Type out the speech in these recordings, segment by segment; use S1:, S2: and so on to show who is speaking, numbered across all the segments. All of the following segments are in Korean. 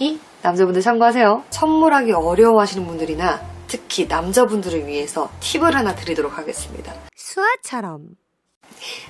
S1: 이 남자분들 참고하세요. 선물하기 어려워 하시는 분들이나 특히 남자분들을 위해서 팁을 하나 드리도록 하겠습니다. 수아처럼.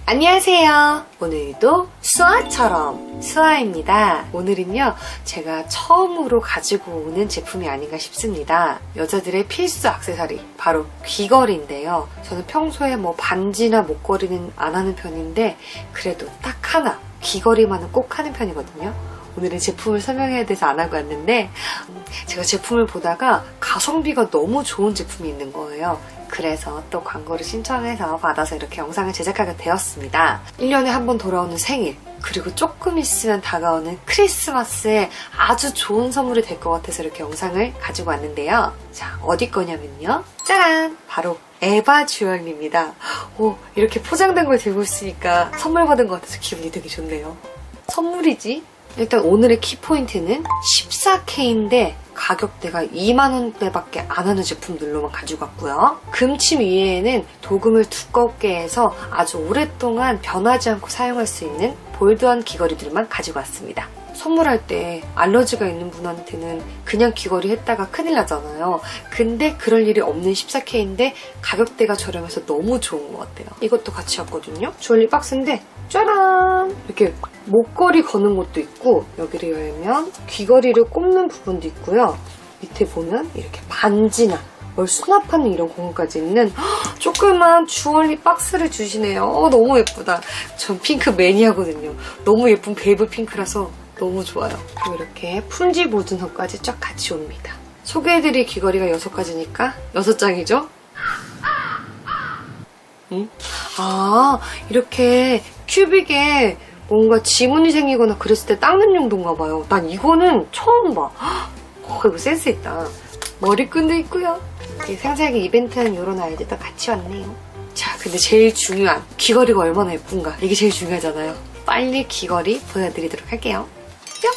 S1: 안녕하세요. 오늘도 수아처럼 수아입니다. 오늘은요, 제가 처음으로 가지고 오는 제품이 아닌가 싶습니다. 여자들의 필수 악세사리, 바로 귀걸이인데요. 저는 평소에 뭐 반지나 목걸이는 안 하는 편인데, 그래도 딱 하나, 귀걸이만은 꼭 하는 편이거든요. 오늘은 제품을 설명해야 돼서 안 하고 왔는데 음, 제가 제품을 보다가 가성비가 너무 좋은 제품이 있는 거예요. 그래서 또 광고를 신청해서 받아서 이렇게 영상을 제작하게 되었습니다. 1년에 한 번 돌아오는 생일, 그리고 조금 있으면 다가오는 크리스마스에 아주 좋은 선물이 될 것 같아서 이렇게 영상을 가지고 왔는데요. 자, 어디 거냐면요. 짜란! 바로 에바 주얼리입니다. 오, 이렇게 포장된 걸 들고 있으니까 선물 받은 것 같아서 기분이 되게 좋네요. 선물이지? 일단 오늘의 키포인트는 14K인데 가격대가 2만원대밖에 안 하는 제품들로만 가지고 왔고요. 금침 위에는 도금을 두껍게 해서 아주 오랫동안 변하지 않고 사용할 수 있는 볼드한 귀걸이들만 가지고 왔습니다. 선물할 때 알러지가 있는 분한테는 그냥 귀걸이 했다가 큰일 나잖아요. 근데 그럴 일이 없는 14K인데 가격대가 저렴해서 너무 좋은 것 같아요. 이것도 같이 왔거든요. 주얼리 박스인데 짜란! 이렇게 목걸이 거는 것도 있고 여기를 열면 귀걸이를 꼽는 부분도 있고요. 밑에 보면 이렇게 반지나 뭘 수납하는 이런 공간까지 있는 헉, 조그만 주얼리 박스를 주시네요. 어, 너무 예쁘다. 전 핑크 매니아거든요. 너무 예쁜 베이브 핑크라서 너무 좋아요. 그리고 이렇게 품질 보증서까지 쫙 같이 옵니다. 소개해드릴 귀걸이가 6가지니까 6장이죠? 응? 아, 이렇게 큐빅에 뭔가 지문이 생기거나 그랬을 때 닦는 용도인가 봐요. 난 이거는 처음 봐. 어, 이거 센스 있다. 머리끈도 있고요. 상세하게 이벤트는 이런 아이들도 같이 왔네요. 자, 근데 제일 중요한 귀걸이가 얼마나 예쁜가. 이게 제일 중요하잖아요. 빨리 귀걸이 보여드리도록 할게요. 뿅!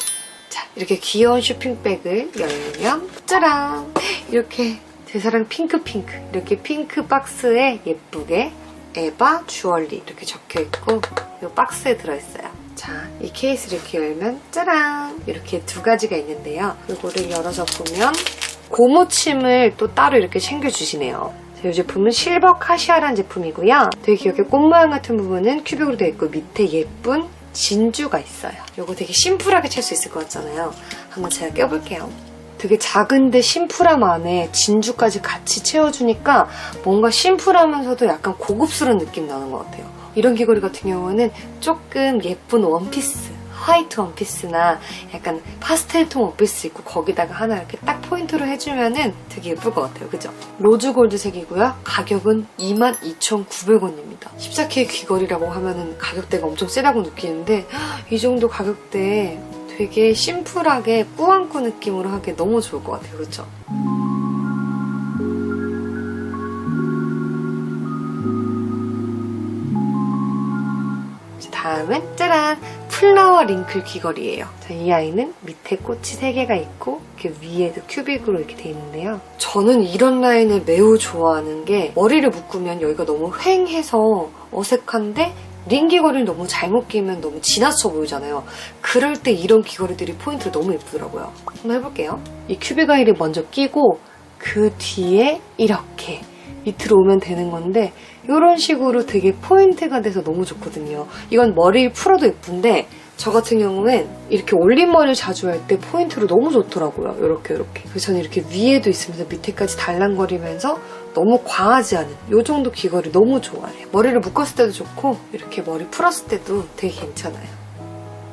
S1: 자, 이렇게 귀여운 쇼핑백을 열면 짜란! 이렇게 제 사랑 핑크핑크 이렇게 핑크 박스에 예쁘게 에바 주얼리 이렇게 적혀있고 이 박스에 들어있어요. 자, 이 케이스를 이렇게 열면 짜란! 이렇게 두 가지가 있는데요. 이거를 열어서 보면 고무침을 또 따로 이렇게 챙겨주시네요. 자, 이 제품은 실버 카시아라는 제품이고요. 되게 귀엽게 꽃 모양 같은 부분은 큐빅으로 되어 있고 밑에 예쁜 진주가 있어요. 이거 되게 심플하게 찰 수 있을 것 같잖아요. 한번 제가 껴볼게요. 되게 작은데 심플함 안에 진주까지 같이 채워주니까 뭔가 심플하면서도 약간 고급스러운 느낌 나는 것 같아요. 이런 귀걸이 같은 경우는 조금 예쁜 원피스, 화이트 원피스나 약간 파스텔 톤 원피스 있고 거기다가 하나 이렇게 딱 포인트로 해주면은 되게 예쁠 것 같아요. 그죠? 로즈 골드색이고요. 가격은 22,900원입니다. 14K 귀걸이라고 하면은 가격대가 엄청 세다고 느끼는데 이 정도 가격대에 되게 심플하게 꾸안꾸 느낌으로 하기 너무 좋을 것 같아요. 그렇죠? 다음은 짜란! 플라워 링클 귀걸이에요. 자, 이 아이는 밑에 꽃이 3개가 있고 이렇게 위에도 큐빅으로 이렇게 돼 있는데요. 저는 이런 라인을 매우 좋아하는 게 머리를 묶으면 여기가 너무 휑해서 어색한데 링 귀걸이를 너무 잘못 끼면 너무 지나쳐 보이잖아요. 그럴 때 이런 귀걸이들이 포인트로 너무 예쁘더라고요. 한번 해볼게요. 이 큐빅 아이를 먼저 끼고 그 뒤에 이렇게 밑으로 오면 되는 건데 이런 식으로 되게 포인트가 돼서 너무 좋거든요. 이건 머리를 풀어도 예쁜데 저 같은 경우엔 이렇게 올림머리를 자주 할 때 포인트로 너무 좋더라고요. 이렇게 이렇게. 그래서 저는 이렇게 위에도 있으면서 밑에까지 달랑거리면서 너무 과하지 않은 이 정도 귀걸이 너무 좋아해요. 머리를 묶었을 때도 좋고 이렇게 머리 풀었을 때도 되게 괜찮아요.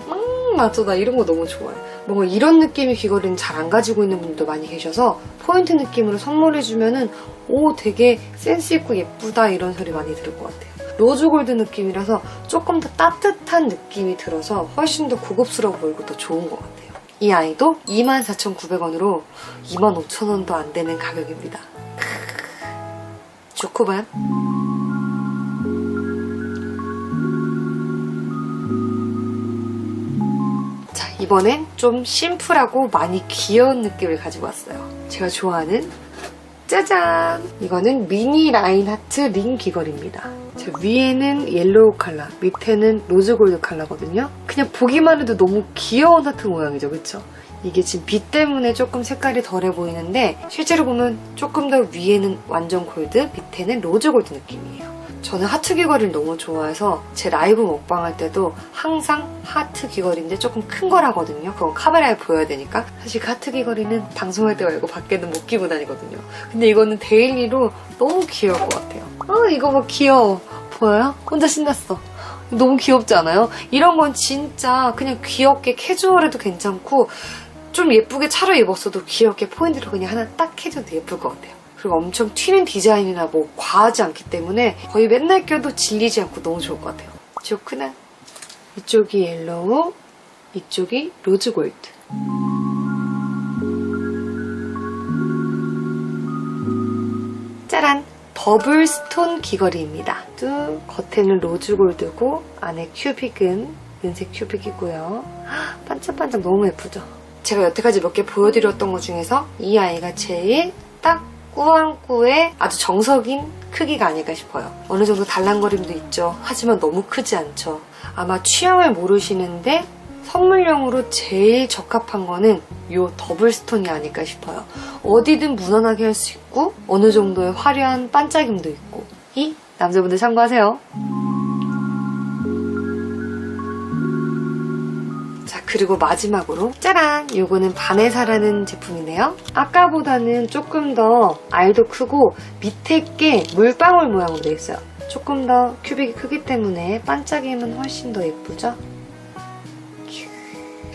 S1: 음 맞아 나 이런 거 너무 좋아해. 뭔가 이런 느낌의 귀걸이는 잘 안 가지고 있는 분들도 많이 계셔서 포인트 느낌으로 선물해주면은 오 되게 센스 있고 예쁘다 이런 소리 많이 들을 것 같아요. 로즈 골드 느낌이라서 조금 더 따뜻한 느낌이 들어서 훨씬 더 고급스러워 보이고 더 좋은 것 같아요. 이 아이도 24,900원으로 25,000원도 안 되는 가격입니다. 좋구만. 이번엔 좀 심플하고 많이 귀여운 느낌을 가지고 왔어요. 제가 좋아하는 짜잔! 이거는 미니 라인 하트 링 귀걸이입니다. 자, 위에는 옐로우 컬러, 밑에는 로즈 골드 컬러거든요. 그냥 보기만 해도 너무 귀여운 하트 모양이죠, 그쵸? 이게 지금 빛 때문에 조금 색깔이 덜해 보이는데 실제로 보면 조금 더 위에는 완전 골드, 밑에는 로즈 골드 느낌이에요. 저는 하트 귀걸이를 너무 좋아해서 제 라이브 먹방 할 때도 항상 하트 귀걸이인데 조금 큰 거라거든요. 그건 카메라에 보여야 되니까. 사실 그 하트 귀걸이는 방송할 때 말고 밖에는 못 끼고 다니거든요. 근데 이거는 데일리로 너무 귀여울 것 같아요. 아, 이거 뭐 귀여워. 보여요? 혼자 신났어. 너무 귀엽지 않아요? 이런 건 진짜 그냥 귀엽게 캐주얼해도 괜찮고 좀 예쁘게 차려 입었어도 귀엽게 포인트로 그냥 하나 딱 해줘도 예쁠 것 같아요. 그리고 엄청 튀는 디자인이나 뭐 과하지 않기 때문에 거의 맨날 껴도 질리지 않고 너무 좋을 것 같아요. 좋구나. 이쪽이 옐로우, 이쪽이 로즈 골드. 짜란! 버블 스톤 귀걸이입니다. 뚜 겉에는 로즈 골드고 안에 큐빅은 은색 큐빅이고요. 헉, 반짝반짝 너무 예쁘죠? 제가 여태까지 몇 개 보여드렸던 것 중에서 이 아이가 제일 딱 꾸안꾸의 아주 정석인 크기가 아닐까 싶어요. 어느 정도 달랑거림도 있죠. 하지만 너무 크지 않죠. 아마 취향을 모르시는데 선물용으로 제일 적합한 거는 이 더블스톤이 아닐까 싶어요. 어디든 무난하게 할 수 있고 어느 정도의 화려한 반짝임도 있고 이 남자분들 참고하세요. 그리고 마지막으로 짜란! 요거는 바네사라는 제품이네요. 아까보다는 조금 더 알도 크고 밑에 게 물방울 모양으로 되어 있어요. 조금 더 큐빅이 크기 때문에 반짝임은 훨씬 더 예쁘죠?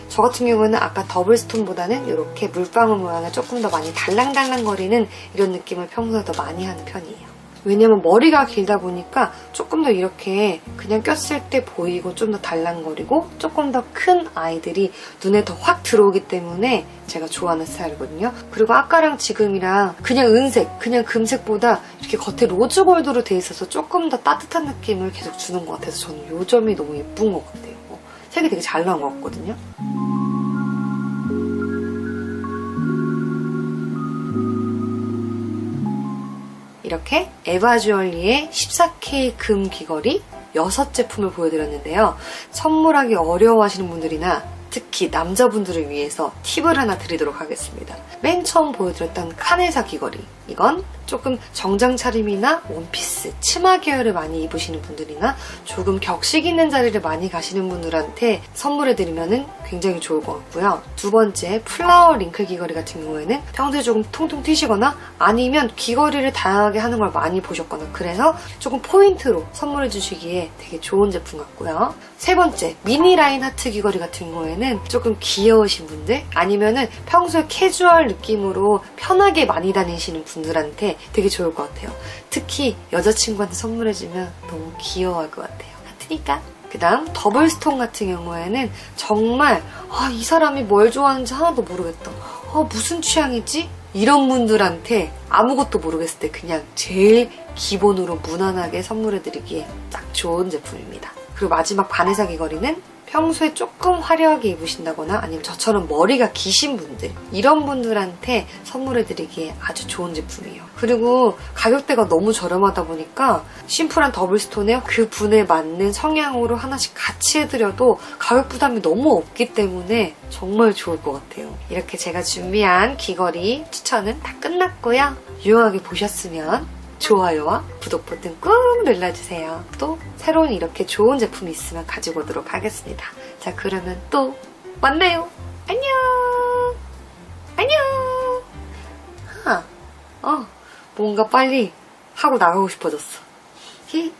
S1: 저 같은 경우는 아까 더블스톤보다는 이렇게 물방울 모양을 조금 더 많이 달랑달랑거리는 이런 느낌을 평소에 더 많이 하는 편이에요. 왜냐면 머리가 길다 보니까 조금 더 이렇게 그냥 꼈을 때 보이고 좀 더 달랑거리고 조금 더 큰 아이들이 눈에 더 확 들어오기 때문에 제가 좋아하는 스타일이거든요. 그리고 아까랑 지금이랑 그냥 은색, 그냥 금색보다 이렇게 겉에 로즈 골드로 돼 있어서 조금 더 따뜻한 느낌을 계속 주는 것 같아서 저는 이 점이 너무 예쁜 것 같아요. 어, 색이 되게 잘 나온 것 같거든요. 이렇게 에바주얼리의 14K 금 귀걸이 6제품을 보여드렸는데요. 선물하기 어려워하시는 분들이나 특히 남자분들을 위해서 팁을 하나 드리도록 하겠습니다. 맨 처음 보여드렸던 카네사 귀걸이. 이건 조금 정장 차림이나 원피스, 치마 계열을 많이 입으시는 분들이나 조금 격식 있는 자리를 많이 가시는 분들한테 선물해드리면 굉장히 좋을 것 같고요. 두 번째, 플라워 링클 귀걸이 같은 경우에는 평소에 조금 통통 튀시거나 아니면 귀걸이를 다양하게 하는 걸 많이 보셨거나 그래서 조금 포인트로 선물해주시기에 되게 좋은 제품 같고요. 세 번째, 미니 라인 하트 귀걸이 같은 경우에는 조금 귀여우신 분들 아니면은 평소에 캐주얼 느낌으로 편하게 많이 다니시는 분들한테 되게 좋을 것 같아요. 특히 여자친구한테 선물해주면 너무 귀여워할 것 같아요. 하트니까. 그 다음 더블스톤 같은 경우에는 정말 아, 이 사람이 뭘 좋아하는지 하나도 모르겠다. 어, 무슨 취향이지? 이런 분들한테 아무것도 모르겠을 때 그냥 제일 기본으로 무난하게 선물해드리기에 딱 좋은 제품입니다. 그리고 마지막 바네사 귀걸이는 평소에 조금 화려하게 입으신다거나 아니면 저처럼 머리가 기신 분들 이런 분들한테 선물해드리기에 아주 좋은 제품이에요. 그리고 가격대가 너무 저렴하다 보니까 심플한 더블스톤에 그 분에 맞는 성향으로 하나씩 같이 해드려도 가격 부담이 너무 없기 때문에 정말 좋을 것 같아요. 이렇게 제가 준비한 귀걸이 추천은 다 끝났고요. 유용하게 보셨으면 좋아요와 구독 버튼 꾹 눌러주세요. 또 새로운 이렇게 좋은 제품이 있으면 가지고 오도록 하겠습니다. 자, 그러면 또 만나요. 안녕. 안녕. 하, 어, 뭔가 빨리 하고 나가고 싶어졌어. 히.